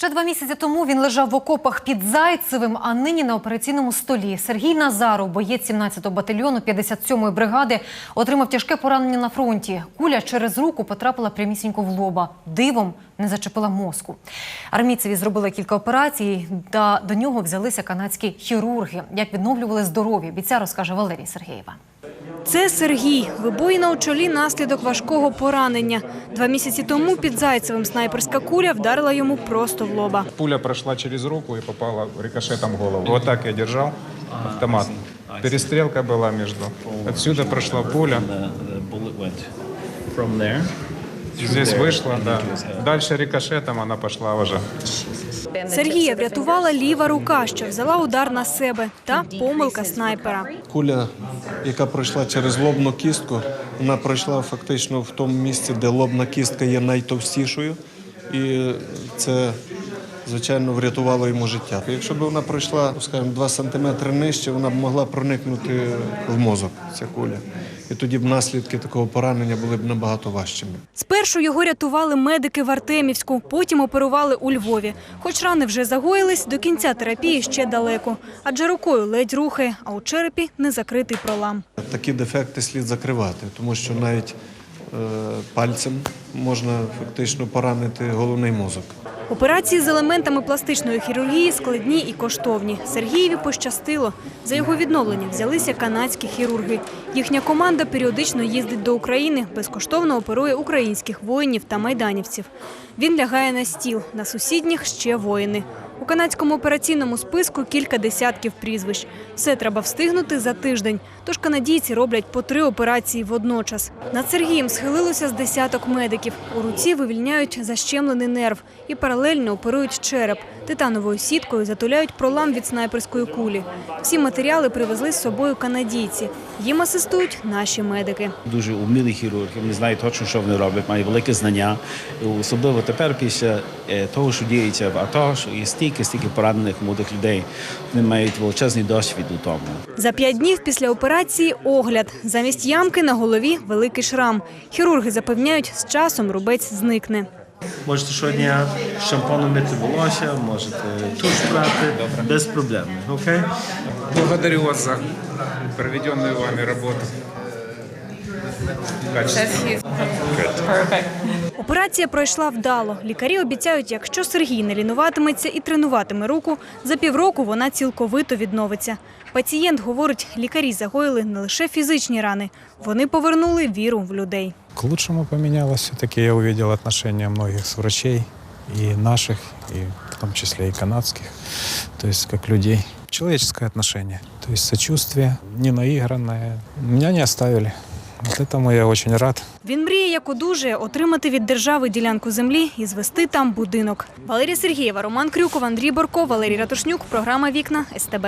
Ще два місяці тому він лежав в окопах під Зайцевим, а нині на операційному столі. Сергій Назаров, боєць 17-го батальйону 57-ї бригади, отримав тяжке поранення на фронті. Куля через руку потрапила прямісінько в лоба. Дивом не зачепила мозку. Армійцеві зробили кілька операцій, та до нього взялися канадські хірурги. Як відновлювали здоров'я, бійця розкаже Валерій Сергієва. Це Сергій. Вибоїна у чолі наслідок важкого поранення. Два місяці тому під Зайцевим снайперська куля вдарила йому просто в лоба. Пуля прошла через руку и попала рикошетом в голову. Вот так я держал автомат. Перестрелка была между. Отсюда прошла пуля, здесь вышла, да. Дальше рикошетом она пошла уже. Сергія врятувала ліва рука, що взяла удар на себе, та помилка снайпера. Куля, яка пройшла через лобну кістку, вона пройшла фактично в тому місці, де лобна кістка є найтовстішою, і це, звичайно, врятувало йому життя. Якщо б вона пройшла, скажімо, 2 сантиметри нижче, вона б могла проникнути в мозок, ця куля. І тоді б наслідки такого поранення були б набагато важчими. Спершу його рятували медики в Артемівську, потім оперували у Львові. Хоч рани вже загоїлись, до кінця терапії ще далеко. Адже рукою ледь рухає, а у черепі незакритий пролам. Такі дефекти слід закривати, тому що навіть е, пальцем можна фактично поранити головний мозок. Операції з елементами пластичної хірургії складні і коштовні. Сергієві пощастило. За його відновлення взялися канадські хірурги. Їхня команда періодично їздить до України, безкоштовно оперує українських воїнів та майданівців. Він лягає на стіл, на сусідніх ще воїни. У канадському операційному списку кілька десятків прізвищ. Все треба встигнути за тиждень. Тож канадійці роблять по три операції водночас. Над Сергієм схилилося з десяток медиків. У руці вивільняють защемлений нерв і паралельно оперують череп. Титановою сіткою затуляють пролам від снайперської кулі. Всі матеріали привезли з собою канадійці. Їм асистують наші медики. Дуже умілі хірурги, вони знають точно, що вони роблять, мають велике знання. Особливо тепер, після е, того, що діється в АТО, що є стільки, стільки поранених молодих людей, вони мають величезний досвід у тому. За п'ять днів після операції огляд. Замість ямки на голові великий шрам. Хірурги запевняють, з часом рубець зникне. Можете щодня шампуном мити волосся, можете туш брати, без проблем. Окей? Благодарю вас за проведенную вами работу. Операція пройшла вдало. Лікарі обіцяють, якщо Сергій не лінуватиметься і тренуватиме руку, за півроку вона цілковито відновиться. Пацієнт говорить, лікарі загоїли не лише фізичні рани, вони повернули віру в людей. К лучшему поменялось. Все-таки я увидел отношения многих с врачей, и наших, и в том числе и канадских, то есть как людей. Человеческое отношение, то есть сочувствие, не наигранное. Меня не оставили. Вот этому я очень рад. Він мріє, як одужає, отримати від держави ділянку землі і звести там будинок. Валерія Сергієва, Роман Крюков, Андрій Борко, Валерій Ратушнюк. Програма Вікна СТБ.